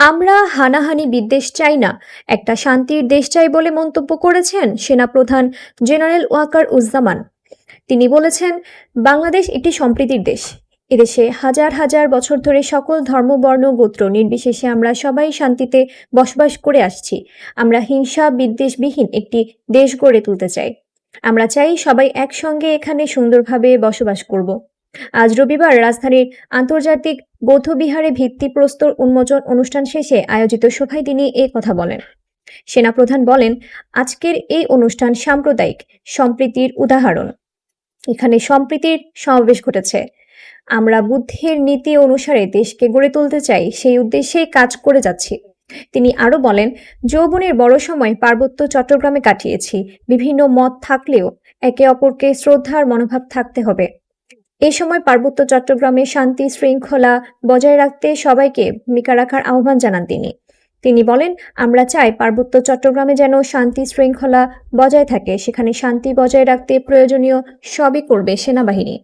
আমরা হানাহানি বিদ্বেষ চাই না। একটা শান্তির দেশ চাই বলে মন্তব্য করেছেন সেনাপ্রধান জেনারেল ওয়াকার উজ্জামান। তিনি বলেছেন, বাংলাদেশ একটি সম্প্রীতির দেশ। এদেশে হাজার হাজার বছর ধরে সকল ধর্ম, বর্ণ, গোত্র নির্বিশেষে আমরা সবাই শান্তিতে বসবাস করে আসছি। আমরা হিংসা, বিদ্বেষবিহীন একটি দেশ গড়ে তুলতে চাই। আমরা চাই সবাই একসঙ্গে এখানে সুন্দরভাবে বসবাস করব। আজ রবিবার রাজধানীর আন্তর্জাতিক বৌদ্ধবিহারে ভিত্তিপ্রস্তর উন্মোচন অনুষ্ঠান শেষে আয়োজিত সভায় তিনি এই কথা বলেন। সেনাপ্রধান বলেন, আজকের এই অনুষ্ঠান সাম্প্রদায়িক, সম্প্রীতির উদাহরণ। এখানে সম্প্রীতির সমাবেশ ঘটেছে। আমরা বুদ্ধির নীতি অনুসারে দেশকে গড়ে তুলতে চাই, সেই উদ্দেশ্যে কাজ করে যাচ্ছি। তিনি আরও বলেন, যৌবনের বড় সময় পার্বত্য চট্টগ্রামে কাটিয়েছি। বিভিন্ন মত থাকলেও একে অপরকে শ্রদ্ধার মনোভাব থাকতে হবে। এ সময় পার্বত্য চট্টগ্রামে শান্তি শৃঙ্খলা বজায় রাখতে সবাইকে ভূমিকা রাখার আহ্বান জানান তিনি। তিনি বলেন, আমরা চাই পার্বত্য চট্টগ্রামে যেন শান্তি শৃঙ্খলা বজায় থাকে, সেখানে শান্তি বজায় রাখতে প্রয়োজনীয় সবই করবে সেনাবাহিনী।